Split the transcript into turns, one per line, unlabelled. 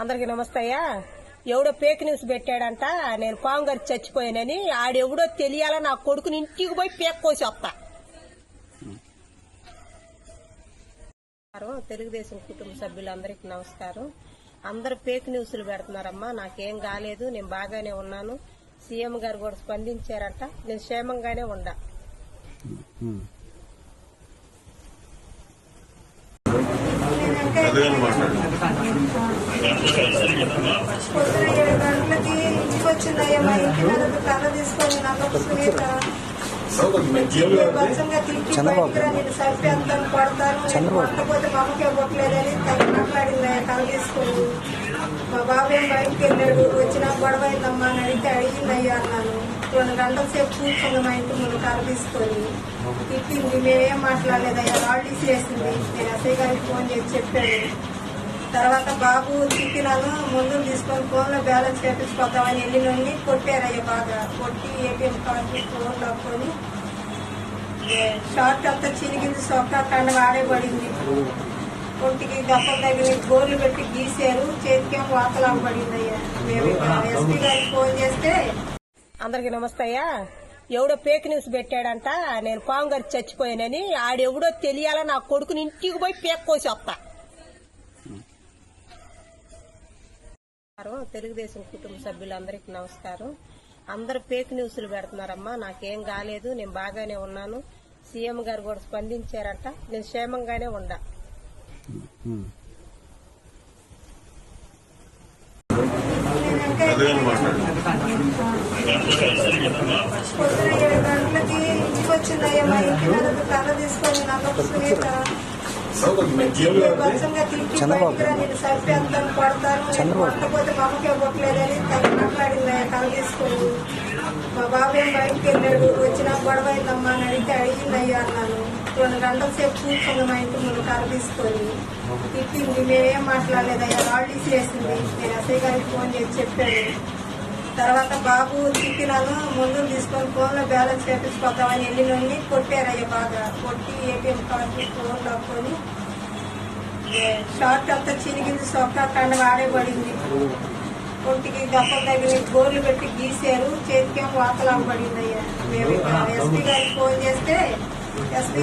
అందరికి నమస్తయ్యా ఎవడో fake news పెట్టాడంట నేను పాము గారు చచ్చిపోయానని ఆడెవడో తెలియాలా నా కొడుకుని ఇంటికి పోయి పేక్ కోసి వస్తా. తెలుగుదేశం కుటుంబ సభ్యులందరికీ నమస్కారం. అందరు ఫేక్ న్యూస్లు పెడుతున్నారమ్మా. నాకేం కాలేదు నేను బాగానే ఉన్నాను. సీఎం గారు కూడా స్పందించారంట. నేను క్షేమంగానే ఉండా
పొద్దున ఏడు గంటలకి ఇంటికి వచ్చిందయ్యా మా ఇంటి మీద కర్ర తీసుకొని నాకు సునీత బచ్చంగా తిరిగి బయటికి రా, నేను చంపేస్తాను కొడతాను నేను కొట్టకపోతే మా అమ్మకే కొట్టలేదని తను మాట్లాడింది కర్ర తీసుకొని మా బాబాయ్ బయటికి వెళ్ళాడు? వచ్చినా గొడవ అయిందమ్మా అని అడిగితే అడిగిందయ్యా అన్నాను రెండు గంటల సేపు కూర్చున్న మా ఇంటి ముందు కనిపిస్తుంది. తిట్టింది మేమేం మాట్లాడలేదయ్యా రాళ్ళు తీసేసింది. నేను ఎస్ఐ గారికి ఫోన్ చేసి చెప్పాను. తర్వాత బాబు తిట్టినాను ముందు తీసుకొని ఫోన్లో బ్యాలెన్స్ చేపించుకోద్దామని వెళ్ళి నుండి కొట్టారయ్య బాగా. కొట్టి ఏటీఎం కార్డు ఫోన్ లాక్కొని షార్ట్ అంతా చిరిగింది సొక్క కండ వాడేబడింది ఒంటికి దప్పలు తగిలి గోర్లు పెట్టి గీసారు చేతికేం వాతలాగబడింది అయ్యా మేము ఎస్పీ గారికి ఫోన్ చేస్తే
అందరికి నమస్తయ్యా ఎవడో ఫేక్ న్యూస్ పెట్టాడంట నేను పాము గారి చచ్చిపోయానని ఆడెవడో తెలియాలా నా కొడుకుని ఇంటికి పోయి పేక్ కోసి వస్తా. తెలుగుదేశం కుటుంబ సభ్యులందరికీ నమస్కారం. అందరు ఫేక్ న్యూస్లు పెడుతున్నారమ్మా. నాకేం కాలేదు నేను బాగానే ఉన్నాను. సీఎం గారు కూడా స్పందించారంట. నేను క్షేమంగానే ఉండా
పొద్దున ఏడు గంటలకి ఇంటికి వచ్చిందయ్యా మా ఇంటి మీద కర్ర తీసుకొని నాకు సునీత బచ్చంగా తిరిగి బయటికి రా, నేను చంపేస్తాను కొడతాను నేను కొట్టకపోతే మా అమ్మకే కొట్టలేదని తను మాట్లాడింది కర్ర తీసుకొని మా బాబు బయటకు వెళ్ళాడు? వచ్చినా గొడవ అయిందమ్మా అని అడిగితే అడిగిందయ్యా అన్నాను రెండు గంటల సేపు కూర్చుంది మా ఇంటి ముందు కర్ర తీసుకొని తిట్టింది మేమేం మాట్లాడలేదయ్యా రాళ్ళు వేసింది నేను ఎస్ఐ గారికి ఫోన్ చేసి చెప్పాను. తర్వాత బాబు తిట్టినాను ముందు తీసుకొని ఫోన్లో బ్యాలెన్స్ చేపించుకోద్దామని వెళ్ళి నుండి కొట్టారయ్యా బాగా. కొట్టి ఏటీఎం కార్డు ఫోన్ లాక్కొని షార్ట్ అంతా చిరిగింది సొక్క కండ వాడేబడింది ఒంటికి దప్పలు తగిలి గోర్లు పెట్టి గీసారు చేతికేం వాతలాగా అయ్యా మేము ఎస్పీ గారికి ఫోన్ చేస్తే ఎస్పీ